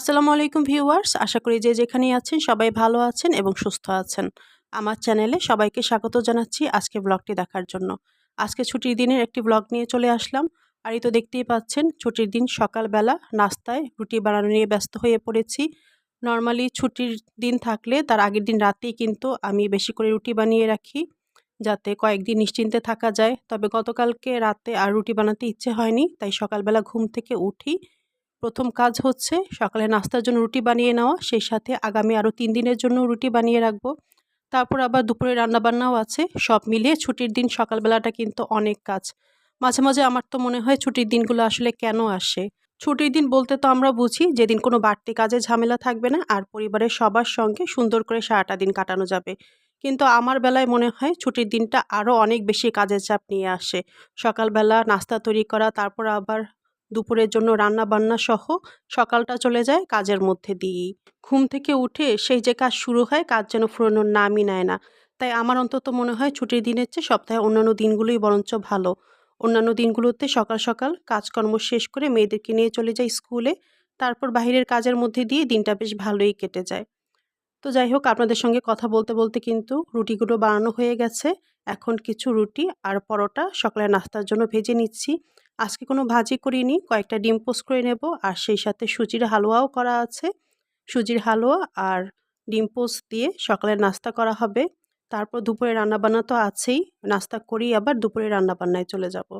আসসালামু আলাইকুম ভিউয়ার্স, আশা করি যে যেখানেই আছেন সবাই ভালো আছেন এবং সুস্থ আছেন। আমার চ্যানেলে সবাইকে স্বাগত জানাচ্ছি আজকে ব্লগটি দেখার জন্য। আজকে ছুটির দিনের একটি ব্লগ নিয়ে চলে আসলাম। আর এই তো দেখতেই পাচ্ছেন, ছুটির দিন সকালবেলা নাস্তায় রুটি বানানো নিয়ে ব্যস্ত হয়ে পড়েছি। নর্মালি ছুটির দিন থাকলে তার আগের দিন রাতেই কিন্তু আমি বেশি করে রুটি বানিয়ে রাখি, যাতে কয়েকদিন নিশ্চিন্তে থাকা যায়। তবে গতকালকে রাতে আর রুটি বানাতে ইচ্ছে হয়নি, তাই সকালবেলা ঘুম থেকে উঠি প্রথম কাজ হচ্ছে সকালে নাস্তার জন্য রুটি বানিয়ে নেওয়া, সেই সাথে আগামী আরও তিন দিনের জন্য রুটি বানিয়ে রাখব। তারপর আবার দুপুরে রান্নাবান্নাও আছে, সব মিলিয়ে ছুটির দিন সকালবেলাটা কিন্তু অনেক কাজ। মাঝে মাঝে আমার তো মনে হয় ছুটির দিনগুলো আসলে কেন আসে? ছুটির দিন বলতে তো আমরা বুঝি, যেদিন কোনো বাড়তি কাজে ঝামেলা থাকবে না, আর পরিবারের সবার সঙ্গে সুন্দর করে সারাটা দিন কাটানো যাবে। কিন্তু আমার বেলায় মনে হয় ছুটির দিনটা আরও অনেক বেশি কাজের চাপ নিয়ে আসে। সকালবেলা নাস্তা তৈরি করা, তারপর আবার দুপুরের জন্য রান্না বান্না সহ সকালটা চলে যায় কাজের মধ্যে দিয়েই। ঘুম থেকে উঠে সেই যে কাজ শুরু হয় কাজ যেন ফুরোনোর নামই নেয় না। তাই আমার অন্তত মনে হয় ছুটির দিনের চেয়ে সপ্তাহে অন্যান্য দিনগুলোই বরঞ্চ ভালো। অন্যান্য দিনগুলোতে সকাল সকাল কাজকর্ম শেষ করে মেয়েদেরকে নিয়ে চলে যাই স্কুলে। তারপর বাহিরের কাজের মধ্যে দিয়ে দিনটা বেশ ভালোই কেটে যায়। তো যাই হোক, আপনাদের সঙ্গে কথা বলতে বলতে কিন্তু রুটিগুলো বানানো হয়ে গেছে। এখন কিছু রুটি আর পরোটা সকালে নাস্তার জন্য ভেজে নিচ্ছি। আজকে কোনো ভাজি করিনি, কয়েকটা ডিম পোস্ট করে নেব, আর সেই সাথে সুজির হালুয়াও করা আছে। সুজির হালুয়া আর ডিম পোস্ট দিয়ে সকালের নাস্তা করা হবে। তারপর দুপুরে রান্নাবান্না তো আছেই, নাস্তা করেই আবার দুপুরে রান্নাবান্নায় চলে যাব।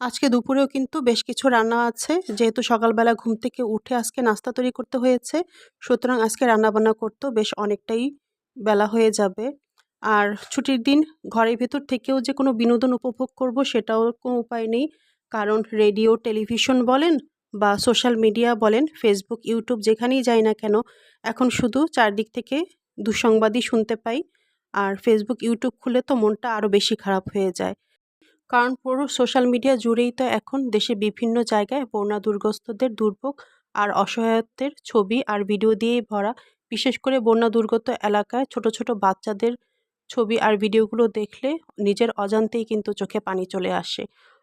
আজকে দুপুরেও কিন্তু বেশ কিছু রান্না আছে। যেহেতু সকালবেলা ঘুম থেকে উঠে আজকে নাস্তা তৈরি করতে হয়েছে, সুতরাং আজকে রান্নাবান্না করতেও বেশ অনেকটাই বেলা হয়ে যাবে। আর ছুটির দিন ঘরের ভেতর থেকেও যে কোনো বিনোদন উপভোগ করব সেটাও কোনো উপায় নেই। কারণ রেডিও, টেলিভিশন বলেন বা সোশ্যাল মিডিয়া বলেন, ফেসবুক, ইউটিউব যেখানেই যাই না কেন, এখন শুধু চারদিক থেকে দুঃসংবাদই শুনতে পাই আর ফেসবুক, ইউটিউব খুলে তো মনটা আরও বেশি খারাপ হয়ে যায়। কারণ পুরো সোশ্যাল মিডিয়া জুড়েই তো এখন দেশে বিভিন্ন জায়গায় বন্যা দুর্গস্তদের দুর্ভোগ আর অসহায়ত্বের ছবি আর ভিডিও দিয়েই ভরা। বিশেষ করে বন্যা দুর্গত এলাকায় ছোট ছোট বাচ্চাদের ছবি আর ভিডিওগুলো দেখলে নিজের অজান্তেই কিন্তু চোখে পানি চলে আসে।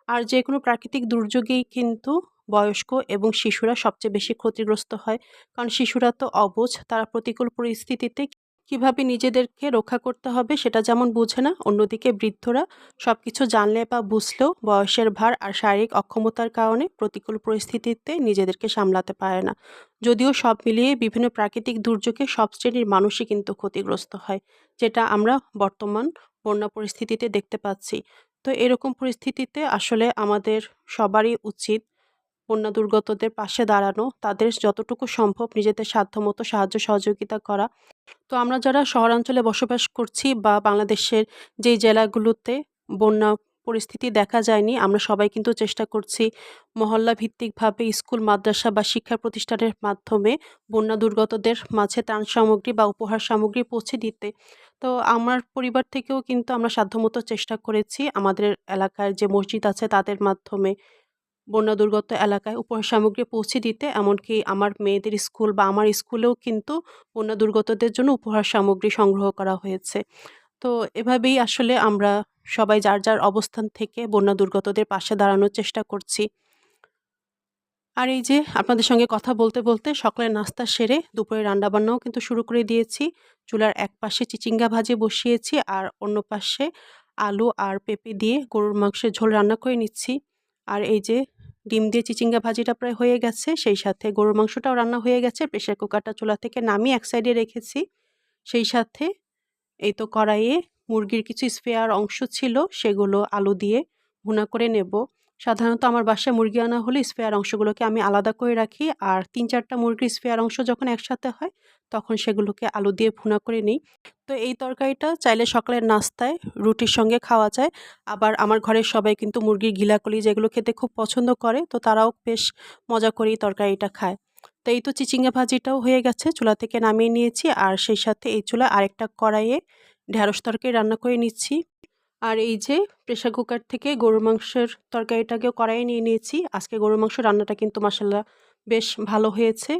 আর যে কোনো প্রাকৃতিক দুর্যোগেই কিন্তু বয়স্ক এবং শিশুরা সবচেয়ে বেশি ক্ষতিগ্রস্ত হয়। কারণ শিশুরা তো অবুঝ, তারা প্রতিকূল পরিস্থিতিতে কীভাবে নিজেদেরকে রক্ষা করতে হবে সেটা যেমন বুঝে না, অন্যদিকে বৃদ্ধরা সব কিছু জানলে বা বুঝলেও বয়সের ভার আর শারীরিক অক্ষমতার কারণে প্রতিকূল পরিস্থিতিতে নিজেদেরকে সামলাতে পারে না। যদিও সব মিলিয়ে বিভিন্ন প্রাকৃতিক দুর্যোগে সব শ্রেণির মানুষই কিন্তু ক্ষতিগ্রস্ত হয়, যেটা আমরা বর্তমান বন্যা পরিস্থিতিতে দেখতে পাচ্ছি। তো এরকম পরিস্থিতিতে আসলে আমাদের সবারই উচিত বন্যা দুর্গতদের পাশে দাঁড়ানো, তাদের যতটুকু সম্ভব নিজেদের সাধ্যমতো সাহায্য সহযোগিতা করা। তো আমরা যারা শহরাঞ্চলে বসবাস করছি বা বাংলাদেশের যেই জেলাগুলোতে বন্যা পরিস্থিতি দেখা যায়নি, আমরা সবাই কিন্তু চেষ্টা করছি মহল্লা ভিত্তিকভাবে স্কুল, মাদ্রাসা বা শিক্ষা প্রতিষ্ঠানের মাধ্যমে বন্যা দুর্গতদের মাঝে ত্রাণ সামগ্রী বা উপহার সামগ্রী পৌঁছে দিতে। তো আমার পরিবার থেকেও কিন্তু আমরা সাধ্যমতো চেষ্টা করেছি। আমাদের এলাকার যে মসজিদ আছে, তাদের মাধ্যমে বন্যা দুর্গত এলাকায় উপহার সামগ্রী পৌঁছে দিতে, এমনকি আমার মেয়েদের স্কুল বা আমার স্কুলেও কিন্তু বন্যা দুর্গতদের জন্য উপহার সামগ্রী সংগ্রহ করা হয়েছে। তো এভাবেই আসলে আমরা সবাই যার যার অবস্থান থেকে বন্যা দুর্গতদের পাশে দাঁড়ানোর চেষ্টা করছি। আর এই যে আপনাদের সঙ্গে কথা বলতে বলতে সকালের নাস্তা সেরে দুপুরে রান্নাবান্নাও কিন্তু শুরু করে দিয়েছি। চুলার এক পাশে চিচিঙ্গা ভাজি বসিয়েছি আর অন্য পাশে আলু আর পেঁপে দিয়ে গরুর মাংসের ঝোল রান্না করে নিচ্ছি। আর এই যে ডিম দিয়ে চিচিঙ্গা ভাজিটা প্রায় হয়ে গেছে, সেই সাথে গরুর মাংসটাও রান্না হয়ে গেছে প্রেশার কুকারটা চুলা থেকে নামিয়ে এক সাইডে রেখেছি। সেই সাথে এই তো কড়াইয়ে মুরগির কিছু স্পেয়ার অংশ ছিল, সেগুলো আলু দিয়ে ভুনা করে নেব। সাধারণত আমার বাসায় মুরগি আনা হলে স্পেয়ার অংশগুলোকে আমি আলাদা করে রাখি। আর তিন চারটা মুরগির স্পেয়ার অংশ যখন একসাথে হয়, তখন সেগুলোকে আলু দিয়ে ভুনা করে নিই। তো এই তরকারিটা চাইলে সকালের নাস্তায় রুটির সঙ্গে খাওয়া যায়। আবার আমার ঘরের সবাই কিন্তু মুরগির গিলাকলি যেগুলো খেতে খুব পছন্দ করে, তো তারাও বেশ মজা করেই তরকারিটা খায়। তো এই তো চিচিঙ্গা ভাজিটাও হয়ে গেছে, চুলা থেকে নামিয়ে নিয়েছি। আর সেই সাথে এই চুলা আরেকটা কড়াইয়ে ঢ্যাঁড়স তরকারি রান্না করে নিচ্ছি। আর এই যে প্রেশার কুকার থেকে গরুর মাংসের তরকারিটাকেও কড়াইয়ে নিয়ে নিয়েছি। আজকে গরুর মাংস রান্নাটা কিন্তু মাসাল্লাহ বেশ ভালো হয়েছে।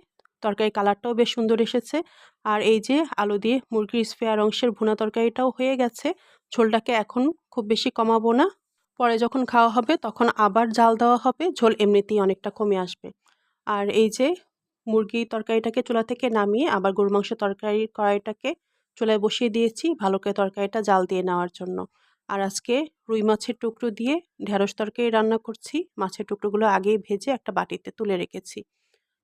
তরকারি কালারটাও বেশ সুন্দর এসেছে। আর এই যে আলু দিয়ে মুরগির স্পেয়ার অংশের ভুনা তরকারিটাও হয়ে গেছে। ঝোলটাকে এখন খুব বেশি কমাবো না। পরে যখন খাওয়া হবে তখন আবার জাল দেওয়া হবে, ঝোল এমনিতেই অনেকটা কমে আসবে। আর এই যে মুরগি তরকারিটাকে চুলা থেকে নামিয়ে আবার গরু মাংস তরকারি কড়াইটাকে চুলায় বসিয়ে দিয়েছি ভালো করে তরকারিটা জাল দিয়ে নেওয়ার জন্য। আর আজকে রুই মাছের টুকরো দিয়ে ঢেঁড়স তরকারি রান্না করছি। মাছের টুকরোগুলো আগেই ভেজে একটা বাটিতে তুলে রেখেছি।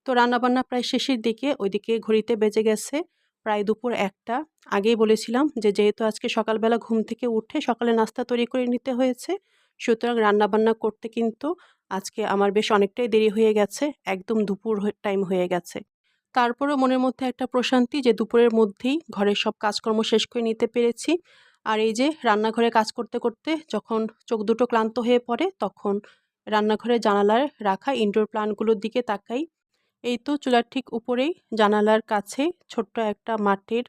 তো রান্নাবান্না প্রায় শেষের দিকে ওইদিকে ঘড়িতে বেজে গেছে প্রায় দুপুর একটা। আগেই বলেছিলাম যে যেহেতু আজকে সকালবেলা ঘুম থেকে উঠে সকালে নাস্তা তৈরি করে নিতে হয়েছে, সুতরাং রান্নাবান্না করতে কিন্তু আজকে আমার বেশ অনেকটাই দেরি হয়ে গেছে, একদম দুপুর টাইম হয়ে গেছে। তারপরেও মনের মধ্যে একটা প্রশান্তি যে দুপুরের মধ্যেই ঘরের সব কাজকর্ম শেষ করে নিতে পেরেছি। আর এই যে রান্নাঘরে কাজ করতে করতে যখন চোখ দুটো ক্লান্ত হয়ে পড়ে তখন রান্নাঘরের জানালার রাখা ইনডোর প্লান্টগুলোর দিকে তাকাই। এই তো চুলার ঠিক উপরেই জানালার কাছে ছোট্ট একটা মাটির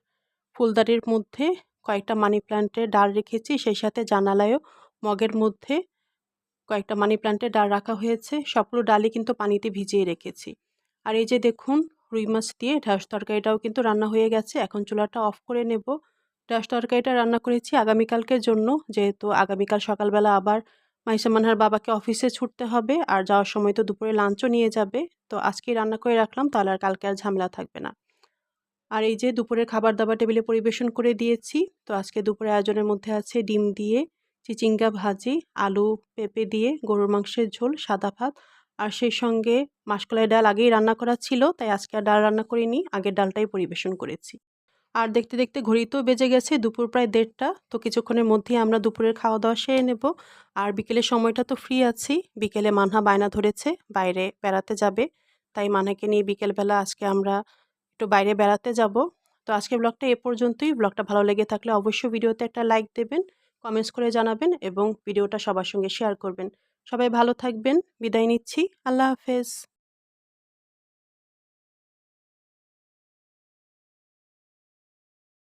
ফুলদারির মধ্যে কয়েকটা মানি প্ল্যান্টের ডাল রেখেছি। সেই সাথে জানালায়ও মগের মধ্যে কয়েকটা মানি প্ল্যান্টের ডাল রাখা হয়েছে। সবগুলো ডালই কিন্তু পানিতে ভিজিয়ে রেখেছি। আর এই যে দেখুন রুই মাছ দিয়ে ঢ্যাঁস তরকারিটাও কিন্তু রান্না হয়ে গেছে। এখন চুলাটা অফ করে নেব। ঢ্যাঁস তরকারিটা রান্না করেছি। আগামীকালকের জন্য, যেহেতু আগামীকাল সকালবেলা আবার মাইসা মানহার বাবাকে অফিসে ছুটতে হবে আর যাওয়ার সময় তো দুপুরে লাঞ্চও নিয়ে যাবে। তো আজকে রান্না করে রাখলাম, তাহলে আর কালকে আর ঝামেলা থাকবে না। আর এই যে দুপুরের খাবার দাবার টেবিলে পরিবেশন করে দিয়েছি, তো আজকে দুপুরে আয়োজনের মধ্যে আছে ডিম দিয়ে চিচিঙ্গা ভাজি, আলু পেঁপে দিয়ে গরুর মাংসের ঝোল, সাদা ভাত আর সেই সঙ্গে মাসকলাই ডাল আগেই রান্না করা ছিল, তাই আজকে আর ডাল রান্না করিনি, আগের ডালটাই পরিবেশন করেছি। আর দেখতে দেখতে ঘড়িতেও বেজে গেছে, দুপুর প্রায় দেড়টা। তো কিছুক্ষণের মধ্যেই আমরা দুপুরের খাওয়া দাওয়া সেরে নেব। আর বিকেলের সময়টা তো ফ্রি আছি। বিকেলে মানহা বায়না ধরেছে, বাইরে বেড়াতে যাবে। তাই মানহাকে নিয়ে বিকেলবেলা আজকে আমরা একটু বাইরে বেড়াতে যাব। তো আজকে ব্লগটা এ পর্যন্তই। ব্লগটা ভালো লেগে থাকলে অবশ্যই ভিডিওতে একটা লাইক দেবেন কমেন্টস করে জানাবেন এবং ভিডিওটা সবার সঙ্গে শেয়ার করবেন। সবাই ভালো থাকবেন। বিদায় নিচ্ছি। আল্লাহ হাফেজ।